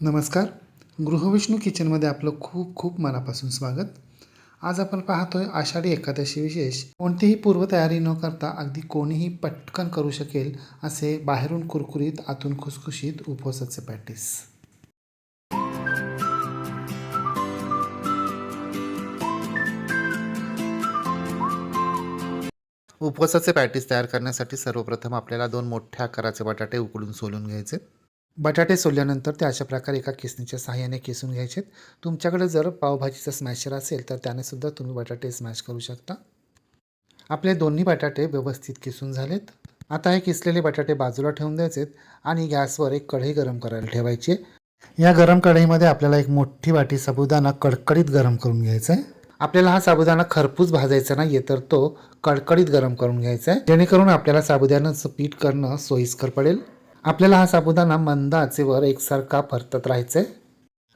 नमस्कार. गृहविष्णू किचनमध्ये आपलं खूप खूप मनापासून स्वागत. आज आपण पाहतोय आषाढी एकादशी विशेष. कोणतीही पूर्वतयारी न करता अगदी कोणीही पटकन करू शकेल असे बाहेरून कुरकुरीत आतून खुसखुशीत उपवासाचे पॅटीस उपवासाचे पॅटीस तयार करण्यासाठी सर्वप्रथम आपल्याला दोन मोठ्या आकाराचे बटाटे उकडून सोलून घ्यायचे. बटाटे सोलल्यानंतर ते अशा प्रकारे एका किसणीच्या सहाय्याने किसून घ्यायचे तुमच्याकडे जर पावभाजीचा स्मॅशर असेल तर त्यानेसुद्धा तुम्ही बटाटे स्मॅश करू शकता. आपले दोन्ही बटाटे व्यवस्थित किसून झालेत. आता हे किसलेले बटाटे बाजूला ठेवून द्यायचेत आणि गॅसवर एक कढई गरम करायला ठेवायची या गरम कढईमध्ये आपल्याला एक मोठी वाटी साबुदाणा कडकडीत गरम करून घ्यायचा आहे. आपल्याला हा साबुदाणा खरपूस भाजायचा नाही तर तो कडकडीत गरम करून घ्यायचा आहे. जेणेकरून आपल्याला साबुदाण्याचं पीठ करणं सोयीस्कर पडेल. आपल्याला हा साबुदाणा मंद आचेवर एकसारखा परतत राहायचा आहे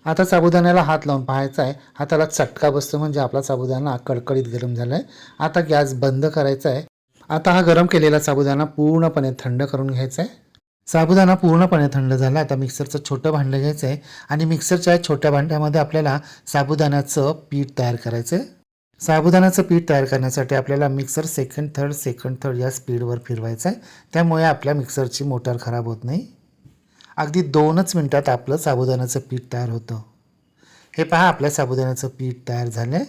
आता साबुदाण्याला हात लावून पाहायचा आहे. हाताला चटका बसतो म्हणजे आपला साबुदाणा कडकडीत गरम झाला आहे आता गॅस बंद करायचा आहे. आता हा गरम केलेला साबुदाणा पूर्णपणे थंड करून घ्यायचा आहे साबुदाणा पूर्णपणे थंड झाला आता मिक्सरचं छोटं भांडं घ्यायचं आहे आणि मिक्सरच्या छोट्या भांड्यामध्ये आपल्याला साबुदाण्याचं पीठ तयार करायचं आहे साबुदाण्याचं पीठ तयार करण्यासाठी आपल्याला mixer second third second third या स्पीडवर फिरवायचं आहे. त्यामुळे आपल्या मिक्सरची मोटर खराब होत नाही. अगदी दोनच मिनटात आपलं साबुदाण्याचं पीठ तयार होतं. हे पहा आपल्या साबुदाण्याचं पीठ तयार झालं आहे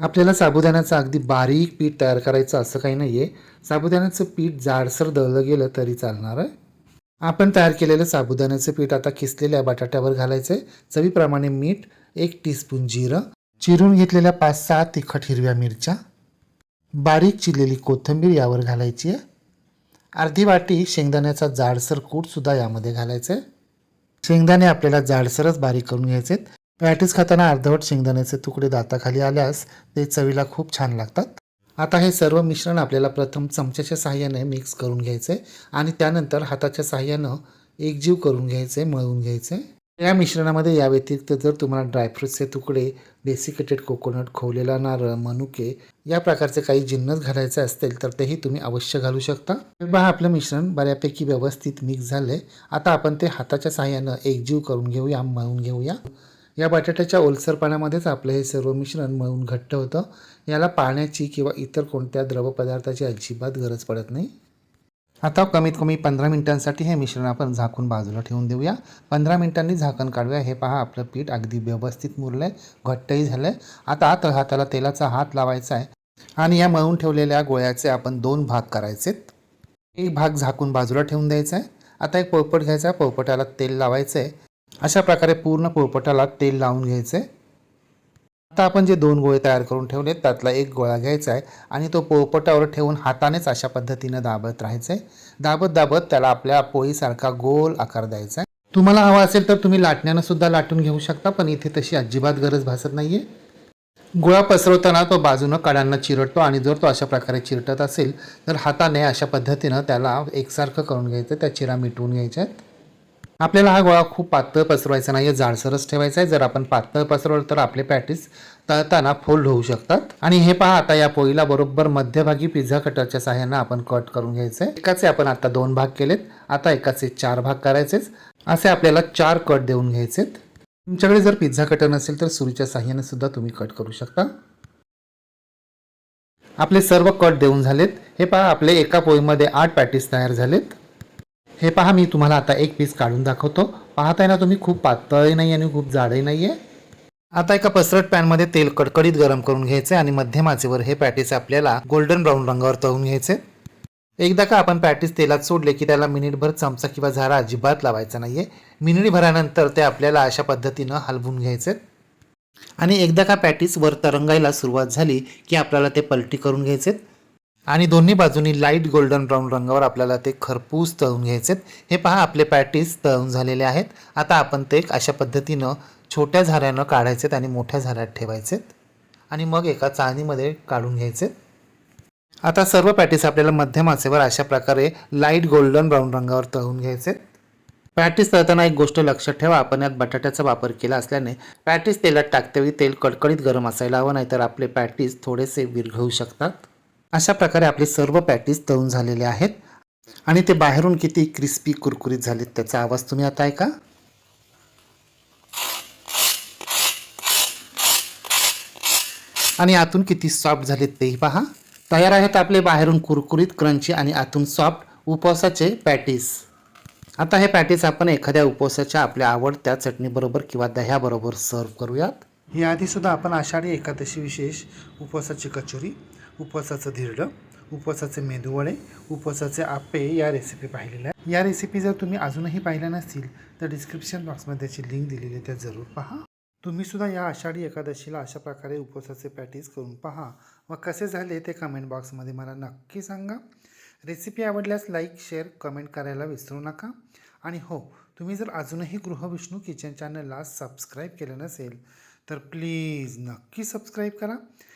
आपल्याला साबुदाण्याचं अगदी बारीक पीठ तयार करायचं असं काही नाही आहे साबुदाण्याचं पीठ जाडसर दळलं गेलं तरी चालणार आहे. आपण तयार केलेलं साबुदाण्याचं पीठ आता किसलेल्या बटाट्यावर घालायचं आहे चवीप्रमाणे मीठ एक टीस्पून जिरं चिरून घेतलेल्या पाच सहा तिखट हिरव्या मिरच्या बारीक चिरलेली कोथिंबीर यावर घालायची आहे. अर्धी वाटी शेंगदाण्याचा जाडसर कूटसुद्धा यामध्ये घालायचं आहे. शेंगदाणे आपल्याला जाडसरच बारीक करून घ्यायचे आहेत पॅटीस खाताना अर्धवट शेंगदाण्याचे तुकडे दाताखाली आल्यास ते चवीला खूप छान लागतात. आता हे सर्व मिश्रण आपल्याला प्रथम चमच्याच्या साहाय्याने मिक्स करून घ्यायचं आहे आणि त्यानंतर हाताच्या साहाय्यानं एकजीव करून घ्यायचं आहे मळून घ्यायचं. आहे या मिश्रणामध्ये या व्यतिरिक्त जर तुम्हाला ड्रायफ्रूट्सचे तुकडे डेसिकेटेड कोकोनट खोवलेला नारळ मनुके या प्रकारचे काही जिन्नस घालायचे असतील तर तेही तुम्ही अवश्य घालू शकता. पहा आपलं मिश्रण बऱ्यापैकी व्यवस्थित मिक्स झालंय. आता आपण ते हाताच्या सहाय्यानं एकजीव करून घेऊया मळून घेऊया. या बटाट्याच्या ओलसर पाण्यामध्येच आपलं हे सर्व मिश्रण मळून घट्ट होतं. याला पाण्याची किंवा इतर कोणत्या द्रवपदार्थाची अजिबात गरज पडत नाही. आता कमीत कमी पंधरा मिनिटांसाठी हे मिश्रण आपण झाकून बाजूला ठेवून देऊया. पंधरा मिनिटांनी झाकण काढूया. हे पहा आपलं पीठ अगदी व्यवस्थित मुरलं आहे घट्टही झालं आहे आता आत हाताला तेलाचा हात लावायचा आहे. आणि या मळून ठेवलेल्या गोळ्याचे आपण दोन भाग करायचेत. एक भाग झाकून बाजूला ठेवून द्यायचा आहे. आता एक पोळपट घ्यायचा आहे. पोळपटाला तेल लावायचं आहे अशा प्रकारे पूर्ण पोळपटाला तेल लावून घ्यायचं आहे आता आपण जे दोन गोळे तयार करून ठेवले त्यातला एक गोळा घ्यायचा आहे आणि तो पोळपटावर ठेवून हातानेच अशा पद्धतीनं दाबत राहायचं आहे दाबत दाबत त्याला आपल्या पोळीसारखा गोल आकार द्यायचा आहे. तुम्हाला हवा असेल तर तुम्ही लाटण्यानं सुद्धा लाटून घेऊ शकता पण इथे तशी अजिबात गरज भासत नाही आहे गोळा पसरवताना तो बाजूनं कडांना चिरटतो आणि जर तो अशा प्रकारे चिरटत असेल तर हाताने अशा पद्धतीनं त्याला एकसारखं करून घ्यायचं त्या चिरा मिटवून घ्यायच्या आहेत आपल्याला हा गोळा खूप पातळ पसरवायचा नाही आहे जाडसरच ठेवायचा आहे. जर आपण पातळ पसरवलं तर आपले पॅटीस तळताना फोल्ड होऊ शकतात. आणि हे पहा आता या पोळीला बरोबर मध्यभागी पिझ्झा कटरच्या सहाय्यानं आपण कट करून घ्यायचं आहे एकाचे आपण आता दोन भाग केलेत. आता एकाचे चार भाग करायचेच असे आपल्याला चार कट देऊन घ्यायचेत. तुमच्याकडे जर पिझ्झा कटर नसेल तर सुरीच्या सहाय्याने सुद्धा तुम्ही कट करू शकता. आपले सर्व कट देऊन झालेत. हे पहा आपले एका पोळीमध्ये आठ पॅटीस तयार झालेत. हे पहा मी तुम्हाला आता एक पीस काढून दाखवतो. पाहताय ना तुम्ही खूप पातळही नाही आणि खूप जाडही नाही आहे आता एका पसरट पॅनमध्ये तेल कडकडीत गरम करून घ्यायचे आणि मध्यम आचेवर हे पॅटीस आपल्याला गोल्डन ब्राऊन रंगावर तळून घ्यायचे. एकदा का आपण पॅटीस तेलात सोडले की त्याला मिनिटभर चमचा किंवा झारा अजिबात लावायचा नाही आहे मिनिटभरानंतर ते आपल्याला अशा पद्धतीनं हलवून घ्यायचे. आणि एकदा का पॅटीस वर तरंगायला सुरुवात झाली की आपल्याला ते पलटी करून घ्यायचे. आणि दोन्ही बाजूनी लाइट गोल्डन ब्राऊन रंगावर आपल्याला ते खरपूस तळून घ्यायचे हे पहा आपले पॅटीस तळून झालेले आहेत. आता आपण ते अशा पद्धतीनं छोट्या झाऱ्यानं काढायचेत आणि मोठ्या झाऱ्यात ठेवायचेत आणि मग एका चाळणीमध्ये काढून घ्यायचे आता सर्व पॅटीस आपल्याला मध्यम आचेवर अशा प्रकारे लाइट गोल्डन ब्राऊन रंगावर तळून घ्यायचे पॅटीस तळताना एक गोष्ट लक्षात ठेवा आपण यात बटाट्याचा वापर केला असल्याने पॅटीस तेलात टाकतेवेळी तेल कडकडीत गरम असायला हवं नाहीतर आपले पॅटीस थोडेसे विरघळू शकतात. अशा प्रकारे आपले सर्व पॅटीज तळून झालेले आहेत. आणि ते बाहेरून किती क्रिस्पी कुरकुरीत झालेत त्याचा आवाज तुम्ही आता ऐका. आणि आतून किती सॉफ्ट झालेत तेही पहा. तयार आहेत आपले बाहेरून कुरकुरीत क्रंची आणि आतून सॉफ्ट उपवासाचे पॅटीस आता हे पॅटीस आपण एखाद्या उपवासाच्या आपल्या आवडत्या चटणीबरोबर किंवा दह्याबरोबर सर्व करूयात. हे आधीसुद्धा आपण आषाढी एकादशी विशेष उपवासाची कचोरी उपवासाचं धिरडं उपवासाचे मेदूवडे उपवासाचे आपे या रेसिपी पाहिलेल्या आहेत. या रेसिपी जर तुम्ही अजूनही पाहिल्या नसतील तर डिस्क्रिप्शन बॉक्समध्ये त्याची लिंक दिलेली आहे त्या जरूर पहा. तुम्ही सुद्धा या आषाढी एकादशीला अशा प्रकारे उपवासाचे पॅटीस करून पहा. व कसे झाले ते कमेंट बॉक्समध्ये मला नक्की सांगा. रेसिपी आवडल्यास लाईक शेअर कमेंट करायला विसरू नका. आणि हो तुम्ही जर अजूनही गृहविष्णू किचन चॅनलला सबस्क्राईब केलं नसेल तर प्लीज नक्की सबस्क्राईब करा.